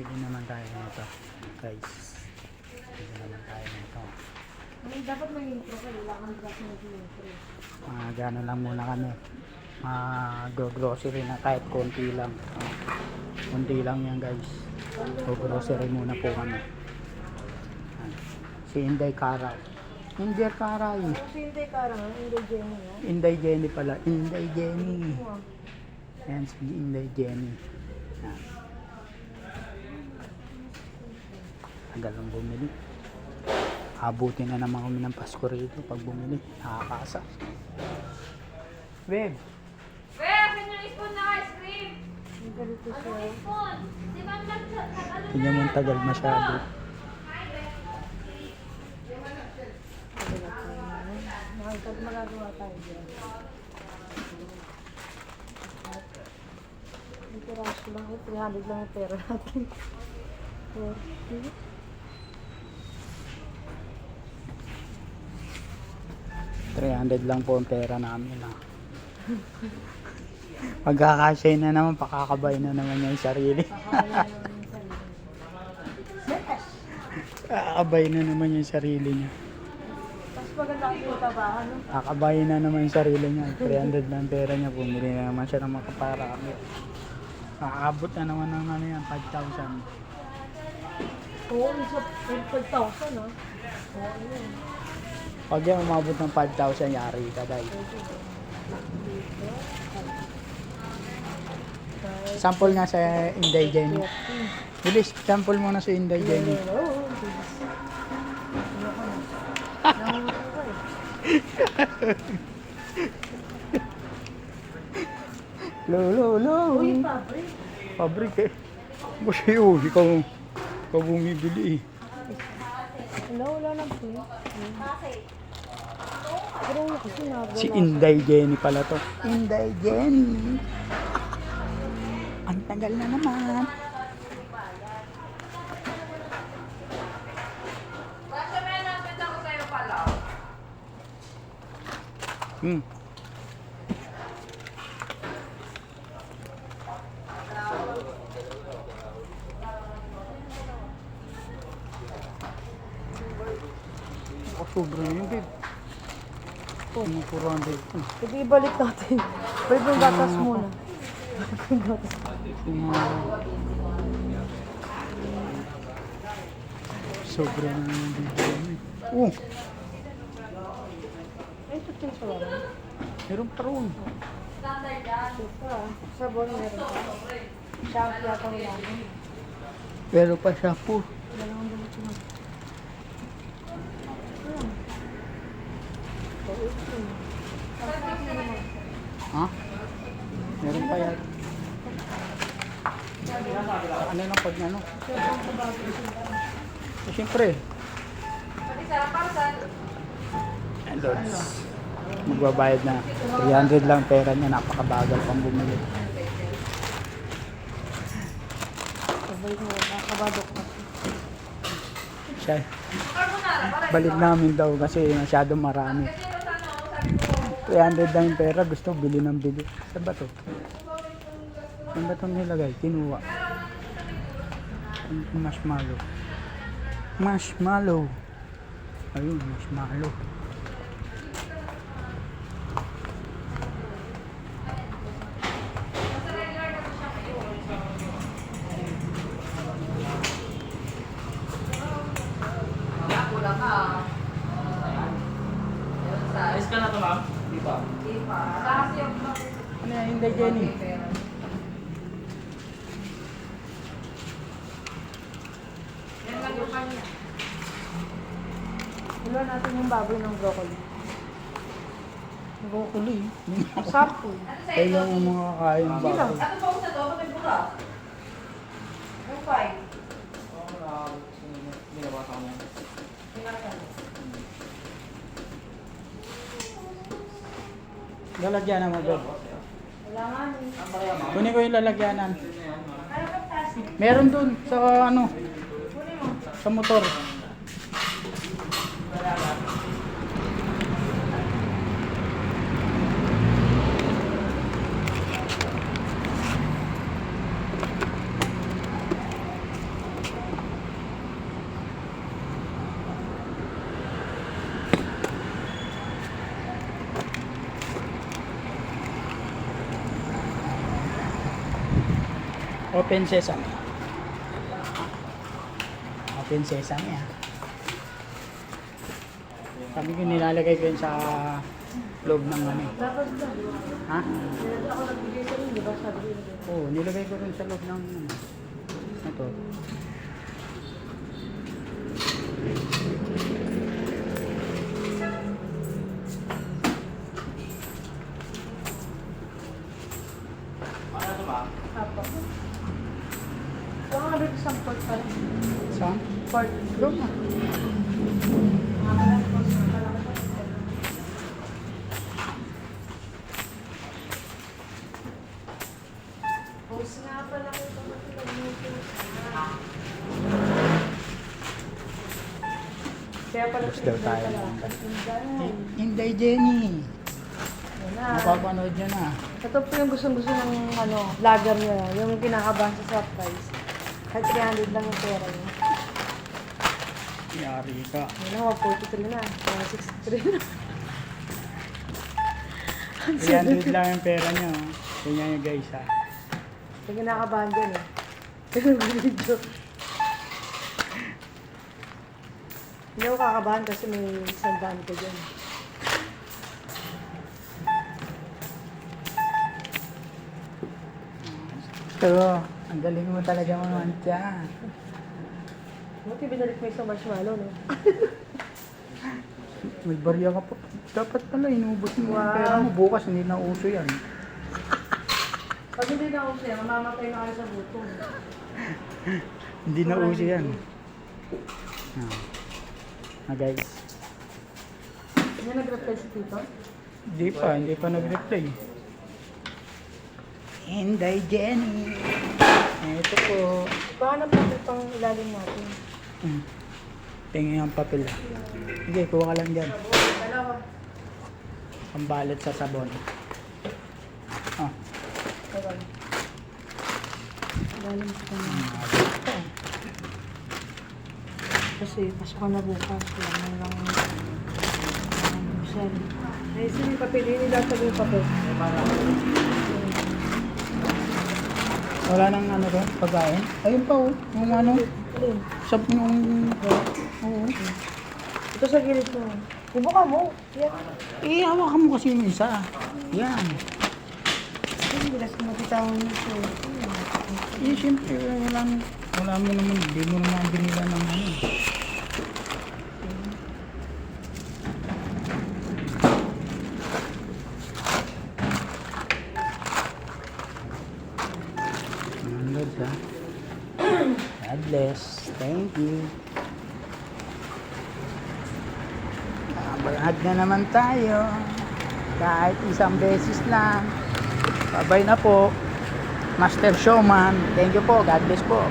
Bili naman tayo nito. Guys. Bili naman tayo nito. Dapat may intro ka. Kailangan dapat may intro. Mga gano'n lang muna kami. Mag-grocery na kahit konti lang. Ah, konti lang yan guys. Go-grocery muna po kami. Ah, Si Inday Karay. Inday Karay. Kasi hindi karang, hindi Jenny. Inday Jenny pala. Inday Jenny. Ayan si Inday Jenny. Ayan. Tagal lang bumili. Abutin na naman kami ng Pasko rito pag bumili. Nakakasa. Babe? Akin yung spoon na ice cream! Ang ganito siya. Anong spoon? Di ba nag... ano hindi mo ang tagal masyado. Magagawa tayo dyan. Ito rush lang. eh, 300 lang yung pera natin. 40. 300 lang po ang pera namin. Ah. Pagkakasya na naman, pakakabay na naman niya yung sarili. Kakabay na naman yung sarili niya. Kakabay na naman yung sarili niya. 300 lang ang pera niya. Bumili na naman siya ng makaparami. Aabot na naman ng ano yan, 5,000. Oo, isa 5,000, no? Oo. Pag yan umabot ng 5,000, yari ka dahil. Sample nga sa Inday Jenny. Bilis, sample mo na sa Inday Jenny. Lo, lo, lo. Uy, pabre. Pabrik eh. Kasi oh, ikaw, ikaw bumibili eh. Wala, wala na po. Pero ano kasi nagdala. Si Inday Jenny pala to. Inday Jenny. Ang tagal na naman. Hmm. Oh, sobra na yun, babe. Oh, mga 400. Hmm. Sige, ibalik natin. Pwede yung gatas muna. Yung gatas. Sobra na yung mo eh. Oh, Ay, ito yung pala. meron pa ron. Sabon meron pa. Shampoo yata wala. Pero pa siya po. Dalawang ganito na. Ayan. So, ito. Ha? Meron pa yan. Ano lang pag ano? Eh, siyempre. Lords. Magbabayad na. 300 lang pera niya. Napakabagal pang bumili. Sabay mo, nakakabadok na. Siya, balik namin daw kasi masyadong marami. Kasi ito sana ako, sabi ko, 300 lang yung pera. Gusto bili ng bili. Saan ba to? Saan ba itong nilagay? Kinuha. Marshmallow. Marshmallow. Ayun, marshmallow. Ayos ka na to, ma'am? Di ba? di pa. Tapos yung... Ano yan, Inday Jenny? Yan lang yung kanya. Ilan natin yung baboy ng broccoli. Broccoli? Sample. Ano sa'yo? Kaya yung mga kakain Hindi ba? lang. Ano ba sa to? Yung bura? Yung five. Oo, uh, binabasa ko na. Lalagyan naman bro. Wala nga ni. Kunin ko yung lalagyanan. Meron dun sa ano, sa motor. Open sesame. Open sesame ah. Sabi ko nilalagay ko yun sa loob ng ano. Ha? Oo, oh, nilagay ko rin sa loob ng ano. Ito. Dito sa port pala. Saan? Port. Pala. Post nga pala ko ito. Kaya pala daw tayo. Inday Jenny. Mapapanood nyo na. Ito po yung gustong-gusto ng ano, vlogger niya, yung kinakabahan sa swap price. Kahit 300 lang yung pera niya. Yari ka. Na, 143 na. 163 na. 300 lang yung pera nyo. Tingnan nyo guys ha. Yung kinakabahan dyan eh. Yung video. Hindi ako kakabahan kasi may sandaan ko dyan. Ito, ang galing mo talaga mamantya. Buti binalik mo isang marshmallow, no? May barya ka pa. Dapat pala inubos mo Wow. pera mo. Bukas hindi na uso yan. Pag hindi na ako siya, mamamatay na kayo sa buto. Hindi na uso yan. Ah. Ah, guys. Hindi nag-reply si Tito? Hindi pa, hindi pa nag-reply. Inday Jenny. Ito po. Baka na pa pang ilalim natin. Hmm. Tingin ang papel. Sige, kuha ka lang dyan. Dalawa. Pambalot sa sabon. Ah. Dalawa. Ilalim ko na. ah, Kasi Pasko na bukas. Wala na lang. Sir. Eh, sige, papel. Sabi yung papel. Wala nang ano doon, pagkain. Ayun pa oh, yung ano, sab yung... Oo. Ito sa gilid mo. Ibuka mo. Yan. Eh, hawakan mo kasi yung isa. Yan. Hindi kasi mabitawan mo siya. Eh, siyempre, walang, wala mo naman, hindi mo naman binila ng ano. Good, ha? God bless. Thank you. Nakabahag na naman tayo. Kahit isang beses lang. Babay na po. Master Showman. Thank you po. God bless po.